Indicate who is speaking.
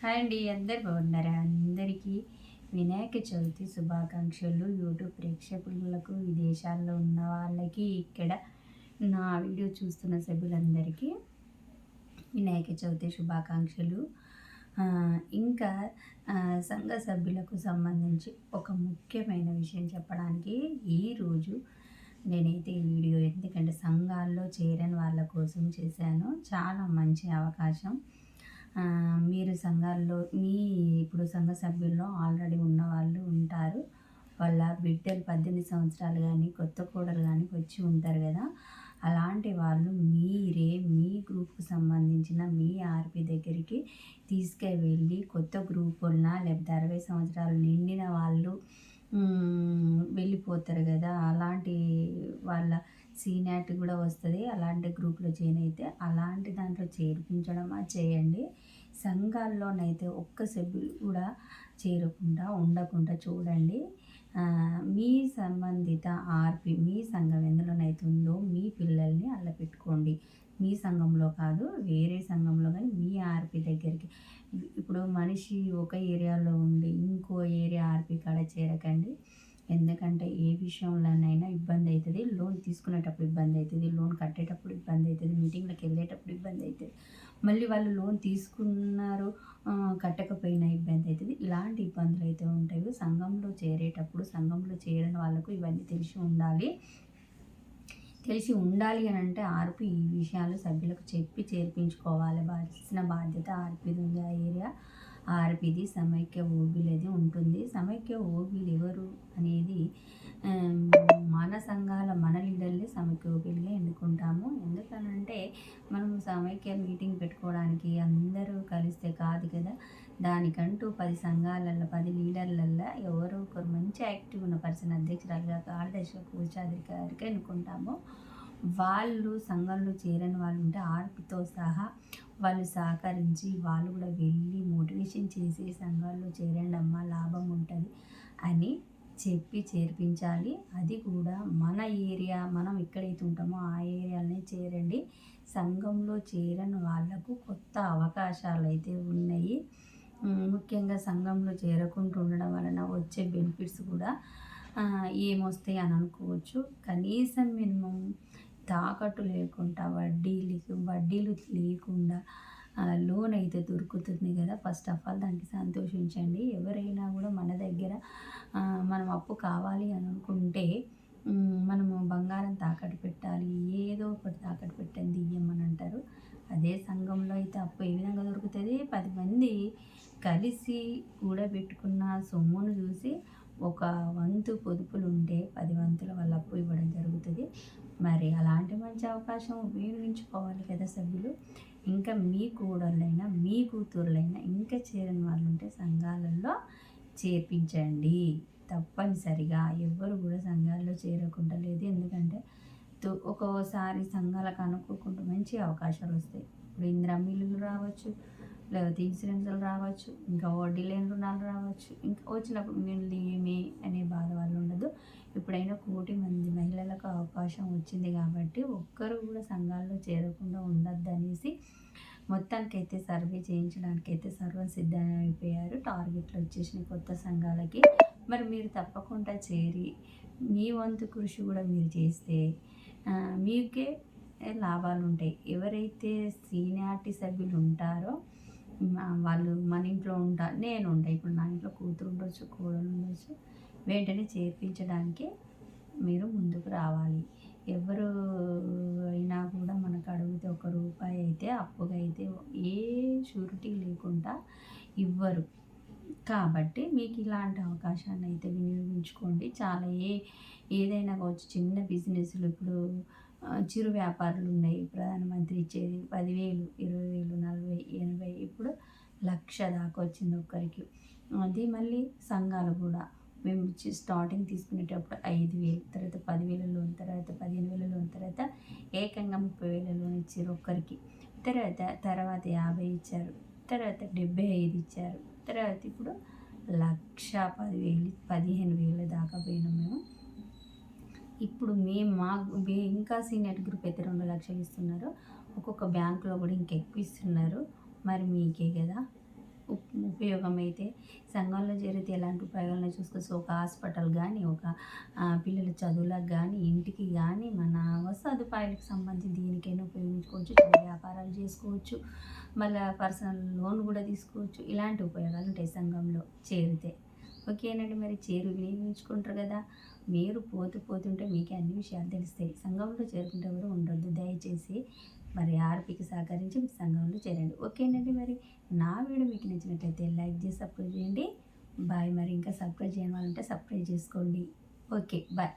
Speaker 1: Hi అండి అందరు బాగున్నారా? అందరికీ వినాయక చవితి శుభాకాంక్షలు. యూట్యూబ్ ప్రేక్షకులకు విదేశాల్లో ఉన్న వాళ్ళకి ఇక్కడ నా వీడియో చూస్తున్న సభ్యులందరికీ వినాయక చవితి శుభాకాంక్షలు. ఇంకా సంఘ సభ్యులకు సంబంధించి ఒక ముఖ్యమైన విషయం చెప్పడానికి ఈరోజు నేనైతే ఈ వీడియో ఎందుకంటే సంఘాల్లో చేరని వాళ్ళ కోసం చేశాను. చాలా మంచి అవకాశం. మీరు సంఘాల్లో మీ ఇప్పుడు సంఘ సభ్యుల్లో ఆల్రెడీ ఉన్న వాళ్ళు ఉంటారు. వాళ్ళ బిడ్డలు పద్దెనిమిది సంవత్సరాలు కానీ కొత్త కోడలు కానీ వచ్చి ఉంటారు కదా. అలాంటి వాళ్ళు మీరే మీ గ్రూప్కి సంబంధించిన మీ ఆర్పి దగ్గరికి తీసుకువెళ్ళి కొత్త గ్రూప్ ఉన్న లేకపోతే అరవై సంవత్సరాలు నిండిన వాళ్ళు వెళ్ళిపోతారు కదా. అలాంటి వాళ్ళ సీనియారిటీ కూడా వస్తుంది. అలాంటి గ్రూప్లో జాయిన్ అయితే అలాంటి దాంట్లో చేర్పించడం చేయండి. సంఘాల్లోనైతే ఒక్క సభ్యులు కూడా చేరకుండా ఉండకుండా చూడండి. మీ సంబంధిత ఆర్పి మీ సంఘం ఎందులోనైతే ఉందో మీ పిల్లల్ని అల్ల పెట్టుకోండి మీ సంఘంలో కాదు వేరే సంఘంలో కానీ మీ ఆర్పి దగ్గరికి. ఇప్పుడు మనిషి ఒక ఏరియాలో ఉండి ఇంకో ఏరియా ఆర్పి కాడ చేరకండి. ఎందుకంటే ఏ విషయంలోనైనా ఇబ్బంది అవుతుంది లోన్ తీసుకునేటప్పుడు ఇబ్బంది అవుతుంది లోన్ కట్టేటప్పుడు ఇబ్బంది అవుతుంది మీటింగ్లకు వెళ్ళేటప్పుడు ఇబ్బంది అవుతుంది మళ్ళీ వాళ్ళు లోన్ తీసుకున్నారు కట్టకపోయినా ఇబ్బంది అవుతుంది ఇలాంటి ఇబ్బందులు అయితే ఉంటాయి. సంఘంలో చేరేటప్పుడు సంఘంలో చేరని వాళ్ళకు ఇవన్నీ తెలిసి ఉండాలి. తెలిసి ఉండాలి అని అంటే ఆర్పి ఈ విషయాలు సభ్యులకు చెప్పి చేర్పించుకోవాలి. బాల్సిన బాధ్యత ఆర్పిది ఉంది ఆ ఏరియా. ఆర్పిది సమైక్య ఓబీలది ఉంటుంది. సమైక్య ఓబీలు ఎవరు అనేది మన సంఘాల మన లీడర్లే సమైక్య ఓబీలుగా ఎన్నుకుంటాము. ఎందుకనంటే మనం సమైక్య మీటింగ్ పెట్టుకోవడానికి అందరూ కలిస్తే కాదు కదా. దానికంటూ పది సంఘాలల్లో పది లీడర్లల్లో ఎవరో ఒకరు మంచి యాక్టివ్ ఉన్న పర్సన్ అధ్యక్షురాలుగా కార్యదర్శిగా పూజాధికారిగా ఎన్నుకుంటాము. వాళ్ళు సంఘంలో చేరని వాళ్ళు ఉంటే ఆర్పితో సహా వాళ్ళు సహకరించి వాళ్ళు కూడా వెళ్ళి మోటివేషన్ చేసి సంఘాల్లో చేరండి అమ్మ లాభం ఉంటుంది అని చెప్పి చేర్పించాలి. అది కూడా మన ఏరియా మనం ఎక్కడైతే ఉంటామో ఆ ఏరియాలనే చేరండి. సంఘంలో చేరని వాళ్ళకు కొత్త అవకాశాలు అయితే ఉన్నాయి. ముఖ్యంగా సంఘంలో చేరకుండా ఉండడం వలన వచ్చే బెనిఫిట్స్ కూడా ఏమొస్తాయి అని అనుకోవచ్చు. కనీసం మినిమం తాకట్టు లేకుండా వడ్డీలు వడ్డీలు లేకుండా లోన్ అయితే దొరుకుతుంది కదా. ఫస్ట్ ఆఫ్ ఆల్ దానికి సంతోషించండి. ఎవరైనా కూడా మన దగ్గర మనం అప్పు కావాలి అని అనుకుంటే మనము బంగారం తాకట్టు పెట్టాలి. ఏదో ఒకటి తాకట్టు పెట్టండి ఇయ్యమని అంటారు. అదే సంఘంలో అయితే అప్పు ఏ విధంగా దొరుకుతుంది? పది మంది కలిసి కూడబెట్టుకున్న సొమ్మును చూసి ఒక వంతు పొదుపులు ఉంటే పది వంతుల వల్ల అప్పు ఇవ్వడం జరుగుతుంది. మరి అలాంటి మంచి అవకాశం ఉపయోగించుకోవాలి కదా సభ్యులు. ఇంకా మీ కూడళ్ళైనా మీ కూతుర్లైనా ఇంకా చేరని వాళ్ళు ఉంటే సంఘాలలో చేర్పించండి. తప్పనిసరిగా. ఎవ్వరు కూడా సంఘాల్లో చేరకుండా లేదు. ఎందుకంటే ఒక్కోసారి సంఘాలకు అనుకోకుండా మంచి అవకాశాలు వస్తాయి. ఇప్పుడు ఇందిరా మిల్లులు రావచ్చు. లేకపోతే ఇన్సూరెన్స్లు రావచ్చు ఇంకా వడ్డీ లేని రుణాలు రావచ్చు. ఇంకా వచ్చినప్పుడు మేము ఏమి అనే బాధ వాళ్ళు ఉండదు. ఇప్పుడైనా కోటి మంది మహిళలకు అవకాశం వచ్చింది కాబట్టి ఒక్కరు కూడా సంఘాల్లో చేరకుండా ఉండద్దు అనేసి మొత్తానికైతే సర్వే చేయించడానికి అయితే సర్వం సిద్ధమైపోయారు టార్గెట్లు వచ్చేసిన కొత్త సంఘాలకి. మరి మీరు తప్పకుండా చేరి మీ వంతు కృషి కూడా మీరు చేస్తే మీకే లాభాలు ఉంటాయి. ఎవరైతే సీనియారిటీ సభ్యులు ఉంటారో వాళ్ళు మన ఇంట్లో ఉంటా నేను ఉంటా. ఇప్పుడు నా ఇంట్లో కూతురు ఉండొచ్చు కోడలు ఉండొచ్చు. వెంటనే చేర్పించడానికి మీరు ముందుకు రావాలి. ఎవరు అయినా కూడా మనకు అడిగితే ఒక రూపాయి అయితే అప్పుగా అయితే ఏ షూరిటీ లేకుండా ఇవ్వరు. కాబట్టి మీకు ఇలాంటి అవకాశాన్ని అయితే వినియోగించుకోండి. చాలా ఏ ఏదైనా కావచ్చు చిన్న బిజినెస్లు ఇప్పుడు చిరు వ్యాపారులు ఉన్నాయి. ప్రధానమంత్రి ఇచ్చేది పదివేలు ఇరవై వేలు నలభై ఎనభై ఇప్పుడు లక్ష దాకా వచ్చింది ఒక్కరికి. అది మళ్ళీ సంఘాలు కూడా. మేము స్టార్టింగ్ తీసుకునేటప్పుడు ఐదు వేలు తర్వాత పదివేల లోన్ తర్వాత పదిహేను వేల లోన్ తర్వాత ఏకంగా ముప్పై వేల లోన్ ఇచ్చారు ఒక్కరికి. తర్వాత తర్వాత యాభై ఇచ్చారు తర్వాత డెబ్బై ఐదు ఇచ్చారు తర్వాత ఇప్పుడు లక్ష పదివేలు పదిహేను వేల దాకా పోయినాం. ఇప్పుడు మేము మా ఇంకా సీనియర్ గ్రూప్ అయితే రెండు లక్షలు ఇస్తున్నారు. ఒక్కొక్క బ్యాంకులో కూడా ఇంకెక్కువ ఇస్తున్నారు. మరి మీకే కదా? ఉపయోగం అయితే. సంఘంలో చేరితే ఎలాంటి ఉపయోగాలను చూసుకోవచ్చు ఒక హాస్పిటల్ కానీ ఒక పిల్లల చదువులకు కానీ ఇంటికి కానీ మన సదుపాయాలకు సంబంధించి దీనికైనా ఉపయోగించుకోవచ్చు. వ్యాపారాలు చేసుకోవచ్చు. మళ్ళీ పర్సనల్ లోన్ కూడా తీసుకోవచ్చు. ఇలాంటి ఉపయోగాలు ఉంటాయి సంఘంలో చేరితే. ఓకేనండి మరి చేరు వినియోగించుకుంటారు కదా. మీరు పోతూ పోతుంటే మీకు అన్ని విషయాలు తెలుస్తాయి. సంఘంలో చేరుకుంటే కూడా ఉండొద్దు. దయచేసి మరి ఆర్పికి సహకరించి మీ సంఘంలో చేరండి. ఓకేనండి మరి నా వీడియో మీకు నచ్చినట్లయితే లైక్ చేసి సబ్స్క్రైబ్ చేయండి. బాయ్ మరి ఇంకా సబ్స్క్రైబ్ చేయని సబ్స్క్రైబ్ చేసుకోండి. Okay bye.